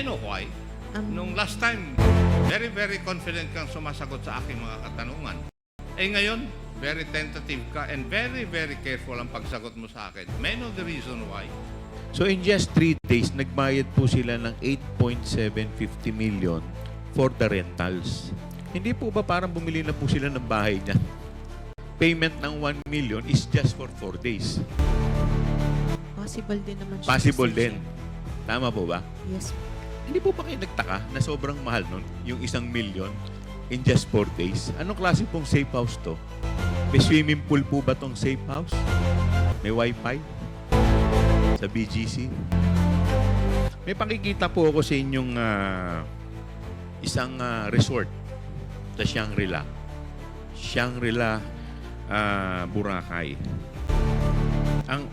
I know why. Um, Nung last time, very, very confident kang sumasagot sa aking mga katanungan. Eh ngayon, very tentative ka and very, very careful ang pagsagot mo sa akin. May know the reason why. So in just 3 days, nagbayad po sila ng 8.750 million for the rentals. Hindi po ba parang bumili na po sila ng bahay niya? Payment ng 1 million is just for 4 days. possible din naman siya. Possible din. Tama po ba? Yes. Hindi po ba kayo nagtaka na sobrang mahal nun, yung isang million in just 4 days? Anong klase pong safe house to? May swimming pool po ba tong safe house? May wifi? Sa BGC? May pakikita po ako sa inyong ah, isang ah, resort sa Shangri-La. Shangri-La ah, Boracay. Ang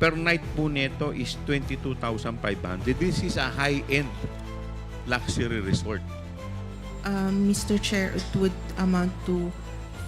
per night po nito is 22,500. This is a high-end luxury resort. Um, Mr. Chair, it would amount to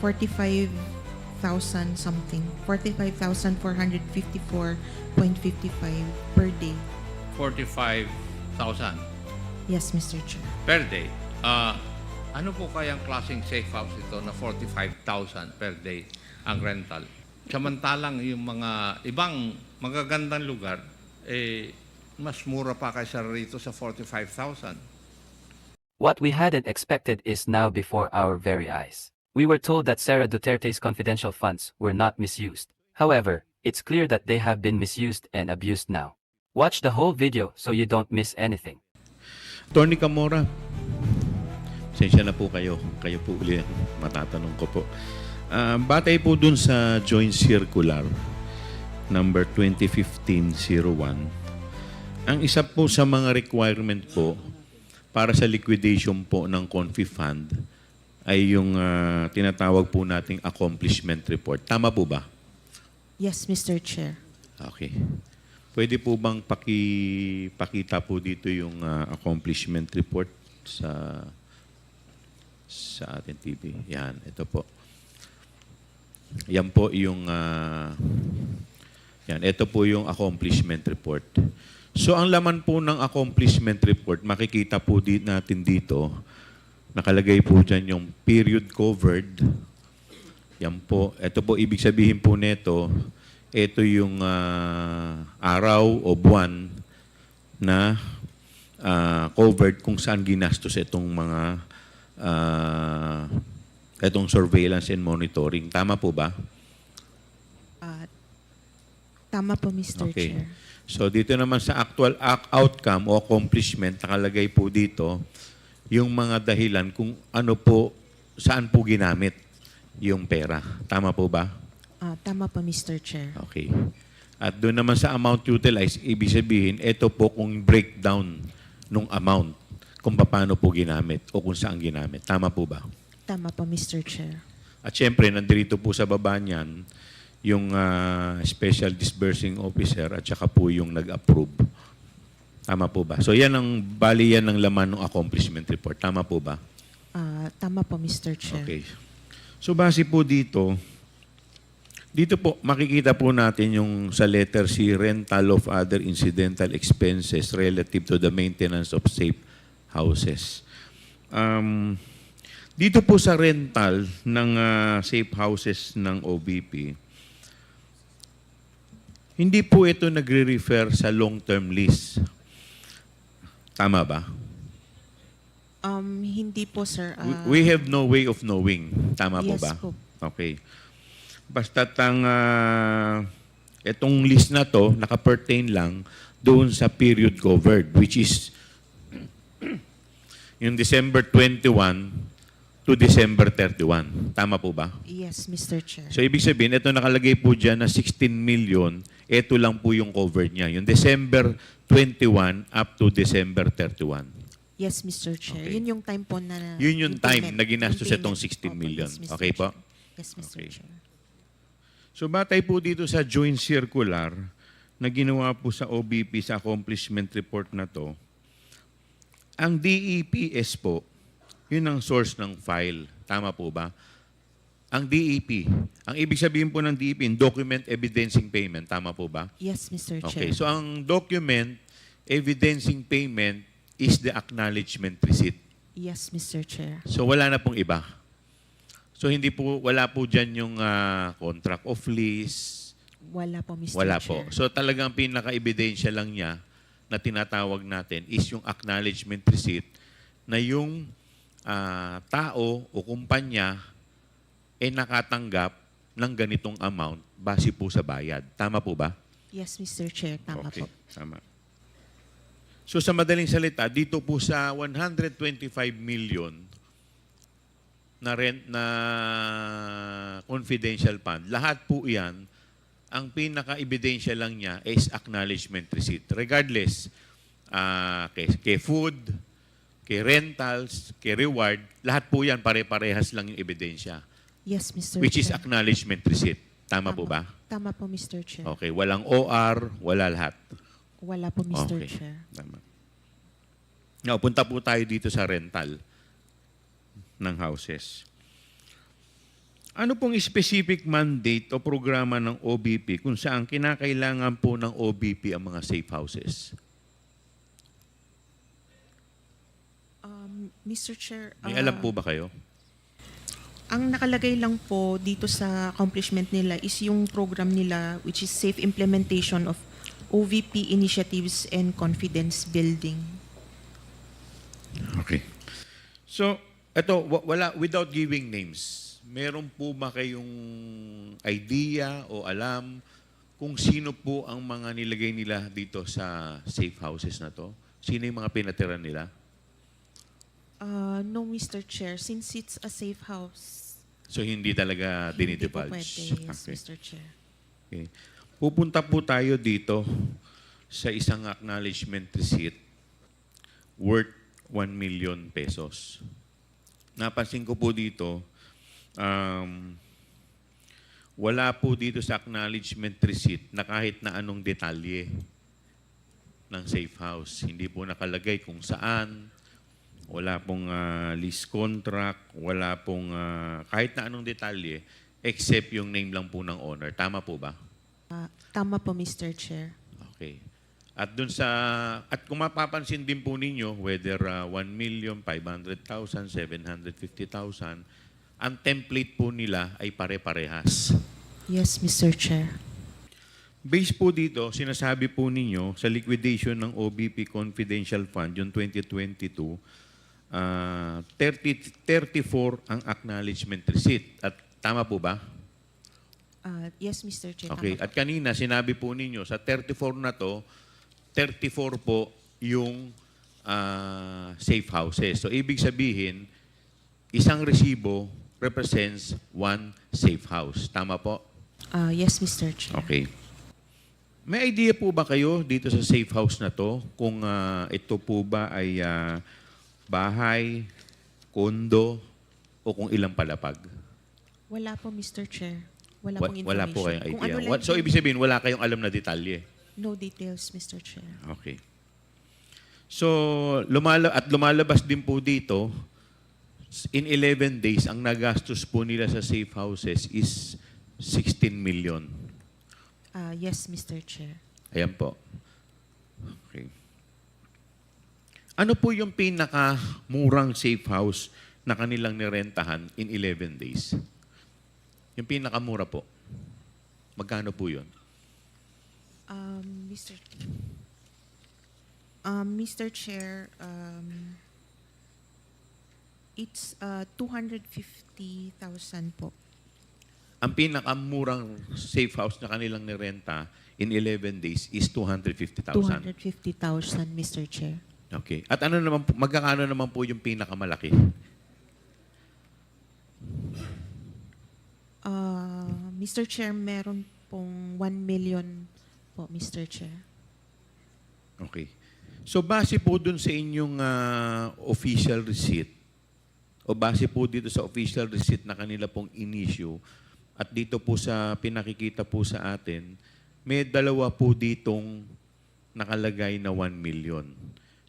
45,000 something. 45,454.55 per day. 45,000 Yes, Mr. Chair. per day. Ah, ano po kayang klaseng safe house ito na 45,000 per day ang rental? Samantalang yung mga ibang magagandang lugar, eh, mas mura pa kaysa rito sa 45,000. What we hadn't expected is now before our very eyes. We were told that Sarah Duterte's confidential funds were not misused. However, it's clear that they have been misused and abused now. Watch the whole video so you don't miss anything. Tony Camora, sensya na po kayo. Kayo po uli ang matatanong ko po. Ah, batay po dun sa Joint Circular number 2015-01, ang isa po sa mga requirement po para sa liquidation po ng Confi Fund ay yung ah, tinatawag po nating accomplishment report. Tama po ba? Yes, Mr. Chair. Okay. Pwede po bang paki, pakita po dito yung ah, accomplishment report sa sa ating TV? Yan, ito po. Yan po yung ah, yan, ito po yung accomplishment report. So ang laman po ng accomplishment report, makikita po di, natin dito, nakalagay po dyan yung period covered, yan po. Ito po, ibig sabihin po nito, ito yung ah, araw o buwan na ah, covered kung saan ginastos itong mga ah, itong surveillance and monitoring. Tama po ba? Tama po, Mr. Okay. Chair. So dito naman sa actual ac- outcome o accomplishment, nakalagay po dito yung mga dahilan kung ano po, saan po ginamit yung pera. Tama po ba? Ah, tama po, Mr. Chair. Okay. At doon naman sa amount utilized, ibig sabihin, ito po kung breakdown nung amount kung paano po ginamit o kung saan ginamit. Tama po ba? Tama po, Mr. Chair. At syempre, nandito po sa baba niyan, yung ah, Special Disbursing Officer at saka po yung nag-approve. Tama po ba? So yan ang, bali yan ang laman ng accomplishment report. Tama po ba? Ah, tama po, Mr. Chair. Okay. So base po dito, dito po makikita po natin yung sa letter C, rental of other incidental expenses relative to the maintenance of safe houses. Um, dito po sa rental ng ah, safe houses ng OBP, hindi po ito nagre-refer sa long-term lease. Tama ba? Um, hindi po, sir. We- Ah, we have no way of knowing. Tama po yes ba? po. Okay. Basta tang ah, itong list na to naka-pertain lang doon sa period covered which is yung December 21 to December 31. Tama po ba? Yes, Mr. Chair. So ibig sabihin ito nakalagay po diyan na 16 million, ito lang po yung covered niya. Yung December 21 up to December 31. Yes, Mr. Chair. Okay. Yun yung time po na... Yun yung time na ginastos itong payment. 16 Opo, million. yes, Mr. Okay po? Yes, Mr. Okay. Chair. So batay po dito sa joint circular na ginawa po sa OBP sa accomplishment report na to, ang DEPS po, yun ang source ng file. Tama po ba? Ang DEP, ang ibig sabihin po ng DEP, document evidencing payment. Tama po ba? Yes, Mr. Chair. Okay, so ang document evidencing payment is the acknowledgement receipt. Yes, Mr. Chair. So wala na pong iba. So hindi po wala po diyan yung ah, contract of lease, Wala po, Mr. wala Chair. po. So talagang pinaka-ebidensya lang niya na tinatawag natin is yung acknowledgement receipt na yung ah, tao o kumpanya ay nakatanggap ng ganitong amount base po sa bayad. Tama po ba? Yes, Mr. Chair. Tama okay, po. tama. So sa madaling salita, dito po sa 125 million na rent na confidential fund, lahat po 'yan ang pinaka-ebidensya lang niya is acknowledgement receipt. Regardless, ah, kay, kay food, kay rentals, kay reward, lahat po yan pare-parehas lang yung ebidensya. Yes, Mr. Which is acknowledgement receipt. Tama po ba? Tama po, Mr. Chair. Okay, walang OR, wala lahat. Wala po, Mr. Okay. Chair. Tama. Now, punta po tayo dito sa rental ng houses. Ano pong specific mandate o programa ng OBP kung saan kinakailangan po ng OBP ang mga safe houses? Um, Mr. Chair, May ah, alam po ba kayo? Ang nakalagay lang po dito sa accomplishment nila is yung program nila which is safe implementation of OVP initiatives and confidence building. Okay. So, eto, wa- wala, without giving names, meron po ba kayong idea o alam kung sino po ang mga nilagay nila dito sa safe houses na to? Sino yung mga pinatira nila? Uh, no, Mr. Chair, since it's a safe house, So, hindi talaga hindi po dinidivulge? pwede, yes, Okay. Mr. Chair. Okay. Pupunta po tayo dito sa isang acknowledgement receipt worth 1 million pesos. Napansin ko po dito, um, wala po dito sa acknowledgement receipt na kahit na anong detalye ng safe house. Hindi po nakalagay kung saan, wala pong ah, lease contract, wala pong ah, kahit na anong detalye except yung name lang po ng owner. Tama po ba? Ah, tama po, Mr. Chair. Okay. At dun sa at kung mapapansin din po ninyo whether uh, 1 million, 500,000, 750,000, ang template po nila ay pare-parehas. Yes, Mr. Chair. Based po dito, sinasabi po ninyo sa liquidation ng OBP Confidential Fund, yung 2022, ah 30, 34 ang acknowledgement receipt. At tama po ba? Ah, yes, Mr. Chair. Okay. At kanina, sinabi po ninyo, sa 34 na to, 34 po yung ah, safe houses. So, ibig sabihin, isang resibo represents one safe house. Tama po? Ah, yes, Mr. Chair. Okay. May idea po ba kayo dito sa safe house na to kung ah, ito po ba ay ah, bahay, kondo, o kung ilang palapag? Wala po, Mr. Chair. Wala Wa- pong information. wala po kayong Kung idea. ano lang What- so, ibig sabihin, wala kayong alam na detalye. No details, Mr. Chair. Okay. So, lumala at lumalabas din po dito, in 11 days, ang nagastos po nila sa safe houses is 16 million. Ah, yes, Mr. Chair. Ayan po. Okay. Ano po yung pinakamurang safe house na kanilang nirentahan in 11 days? Yung pinakamura po. Magkano po yun? Um, Mr. Um, Mr. Chair, um, it's uh, 250,000 po. Ang pinakamurang safe house na kanilang nirenta in 11 days is 250,000. 250,000, Mr. Chair. Okay. At ano naman magkakano naman po yung pinakamalaki? Uh, Mr. Chair, meron pong 1 million po, Mr. Chair. Okay. So base po dun sa inyong ah, official receipt o base po dito sa official receipt na kanila pong in-issue at dito po sa pinakikita po sa atin, may dalawa po ditong nakalagay na 1 million.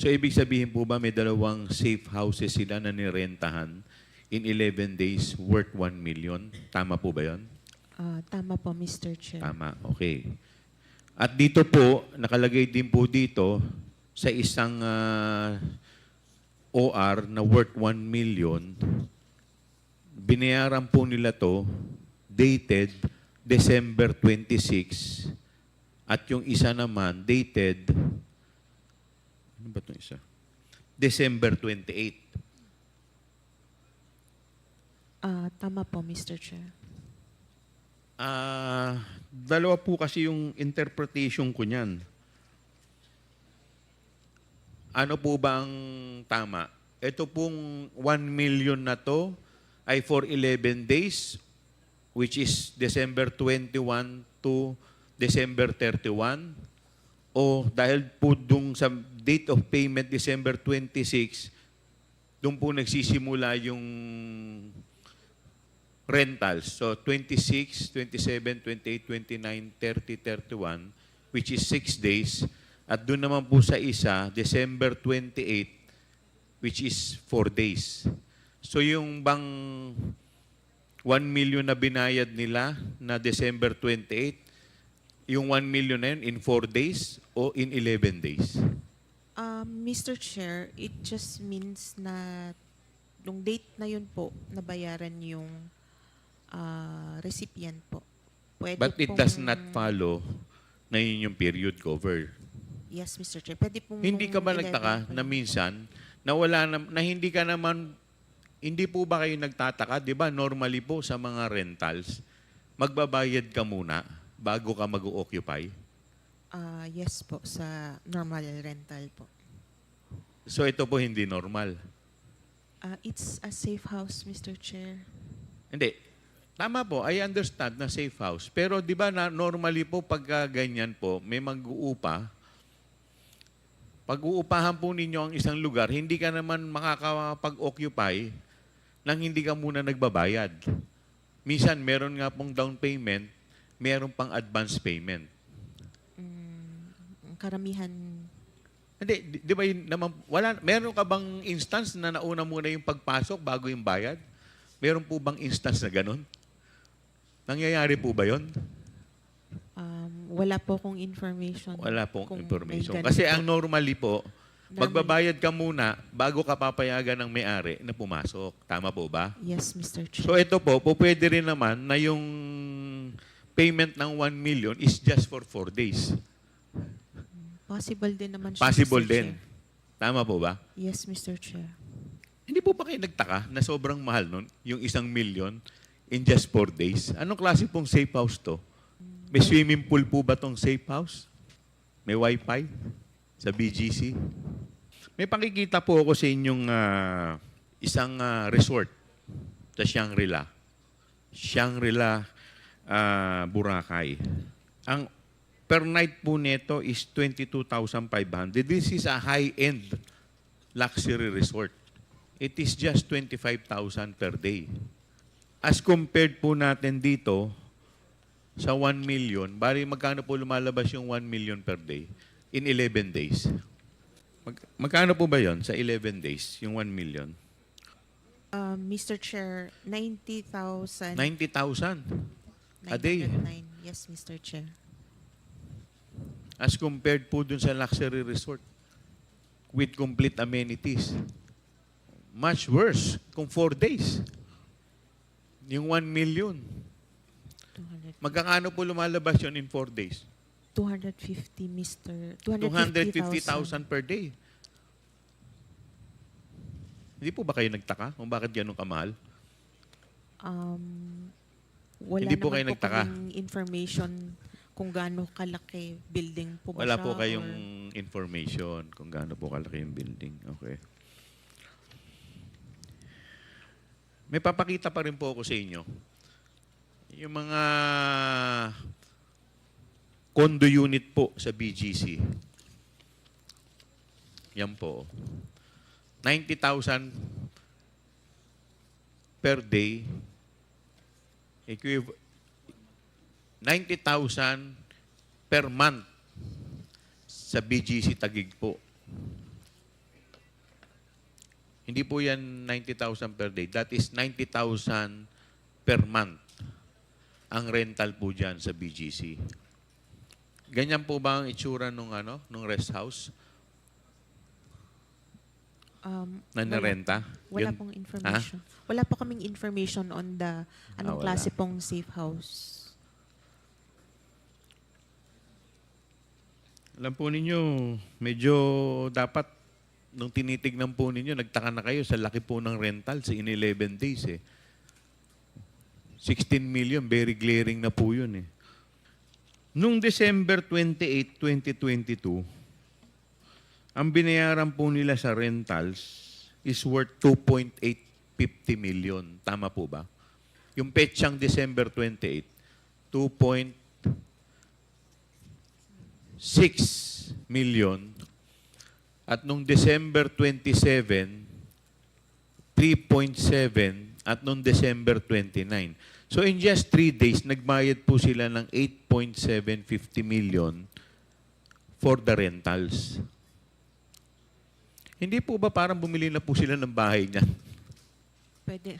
So ibig sabihin po ba may dalawang safe houses sila na nirentahan in 11 days worth 1 million? Tama po ba 'yon? Ah, tama po, Mr. Chair. Tama, okay. At dito po, nakalagay din po dito sa isang ah, OR na worth 1 million, binayaran po nila to dated December 26 at yung isa naman dated ano ba itong isa? December 28. Ah, tama po, Mr. Chair. Ah, dalawa po kasi yung interpretation ko niyan. Ano po ba ang tama? Ito pong 1 million na to ay for 11 days which is December 21 to December 31 o dahil po dung sa date of payment December 26 doon po nagsisimula yung rentals. So 26, 27, 28, 29, 30, 31, which is 6 days. At doon naman po sa isa, December 28, which is 4 days. So yung bang 1 million na binayad nila na December 28, yung 1 million na yun in 4 days o in 11 days? Um, Mr. Chair, it just means na nung date na yun po, nabayaran yung ah, recipient po. Pwede But it pong- does not follow na yun yung period cover. Yes, Mr. Chair. Pwede pong Hindi ka ba nung 11 nagtaka pa na minsan na wala na, na hindi ka naman hindi po ba kayo nagtataka, 'di ba? Normally po sa mga rentals, magbabayad ka muna bago ka mag-occupy. Ah, yes po, sa normal rental po. So ito po hindi normal. Ah, it's a safe house, Mr. Chair. Hindi. Tama po, I understand na safe house. Pero 'di ba na normally po pagka ganyan po, may mag-uupa. Pag-uupahan po ninyo ang isang lugar, hindi ka naman makakapag-occupy nang hindi ka muna nagbabayad. Minsan, meron nga pong down payment, meron pang advance payment. Karamihan, Hindi, di, di ba yun naman, wala, meron ka bang instance na nauna muna yung pagpasok bago yung bayad? Meron po bang instance na ganun? Nangyayari po ba yun? um, wala po kong information. Wala pong kung may information. ganun Kasi po. ang normally po, magbabayad ka muna bago ka papayagan ng may-ari na pumasok. Tama po ba? Yes, Mr. Chair. So ito po, po pwede rin naman na yung payment ng 1 million is just for 4 days. Possible din naman siya, Possible Mr. din. Chair. Tama po ba? Yes, Mr. Chair. Hindi po ba kayo nagtaka na sobrang mahal nun, yung isang million in just 4 days? Anong klase pong safe house to? May swimming pool po ba tong safe house? May wifi sa BGC? May pakikita po ako sa inyong ah, isang ah, resort sa Shangri-La. Shangri-La ah, Boracay. Ang per night po nito is 22,500. This is a high-end luxury resort. It is just 25,000 per day. As compared po natin dito sa 1 million, bari magkano po lumalabas yung 1 million per day in 11 days? Mag, magkano po ba yon sa 11 days, yung 1 million? Um, Mr. Chair, 90,000. 90,000 a day. 909. Yes, Mr. Chair. As compared po dun sa luxury resort with complete amenities. Much worse kung 4 days. Yung 1 million. 200, Magkakano po lumalabas yun in 4 days? 250, Mr. 250,000 250,000. per day. Hindi po ba kayo nagtaka kung bakit ganun kamahal? Um, wala Hindi po kayo nagtaka? kaming information kung gaano kalaki building po ba Wala siya po kayong or- information kung gaano po kalaki yung building. Okay. May papakita pa rin po ako sa inyo. Yung mga condo unit po sa BGC. Yan po. 90,000 per day. Equiv- 90,000 per month sa BGC Tagig po. Hindi po yan 90,000 per day. That is 90,000 per month ang rental po dyan sa BGC. Ganyan po ba ang itsura nung ano, nung rest house? Um, Na wala- narenta? Wala Yun? pong information. Wala po kaming information on the anong Ah, wala. klase pong safe house. Alam po ninyo, medyo dapat nung tinitignan po ninyo, nagtaka na kayo sa laki po ng rentals in 11 days eh. 16 million, very glaring na po yun eh. Nung December 28, 2022, ang binayaran po nila sa rentals is worth 2.850 million. Tama po ba? Yung petsang December 28, 2. 6 million at nung December 27 3.7 at nung December 29. So in just 3 days nagbayad po sila ng 8.750 million for the rentals. Hindi po ba parang bumili na po sila ng bahay niyan? Pwede.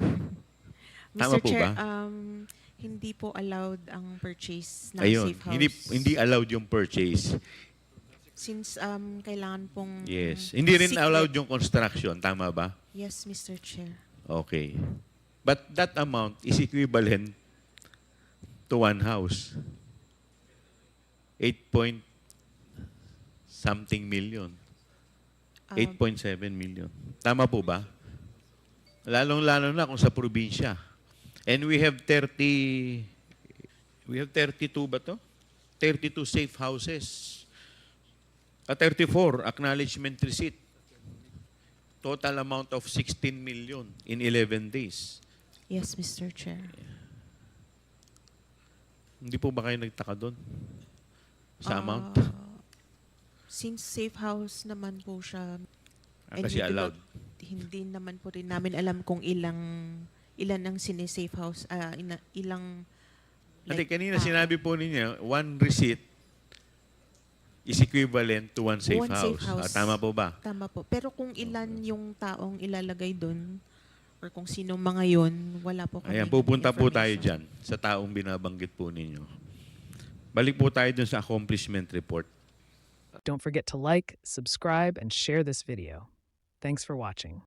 Tama Mr. po Chair, ba? um, hindi po allowed ang purchase ng Ayun, safe house. hindi hindi allowed yung purchase. Since um, kailangan pong... Yes. Hindi rin secret- allowed yung construction, tama ba? Yes, Mr. Chair. Okay. But that amount is equivalent to one house. 8 point something million. Um, 8.7 million. Tama po ba? Lalong-lalo na kung sa probinsya. And we have 30, we have 32 ba to? 32 safe houses. Ah, 34, acknowledgement receipt. Total amount of 16 million in 11 days. Yes, Mr. Chair. Hindi po ba kayo nagtaka doon? Sa Ah, amount? Since safe house naman po siya, Ah, and kasi we do allowed. not- hindi naman po rin namin alam kung ilang ilan ang sine-safe house, ah, ina- ilang Ate, kanina tao. sinabi po ninyo, one receipt is equivalent to one safe One house. safe house. Ah, tama po ba? Tama po. Pero kung ilan yung taong ilalagay doon, or kung sino mga yon, wala po kami. Ayan, pupunta po tayo information. dyan sa taong binabanggit po ninyo. Balik po tayo dun sa accomplishment report. Don't forget to like, subscribe, and share this video. Thanks for watching.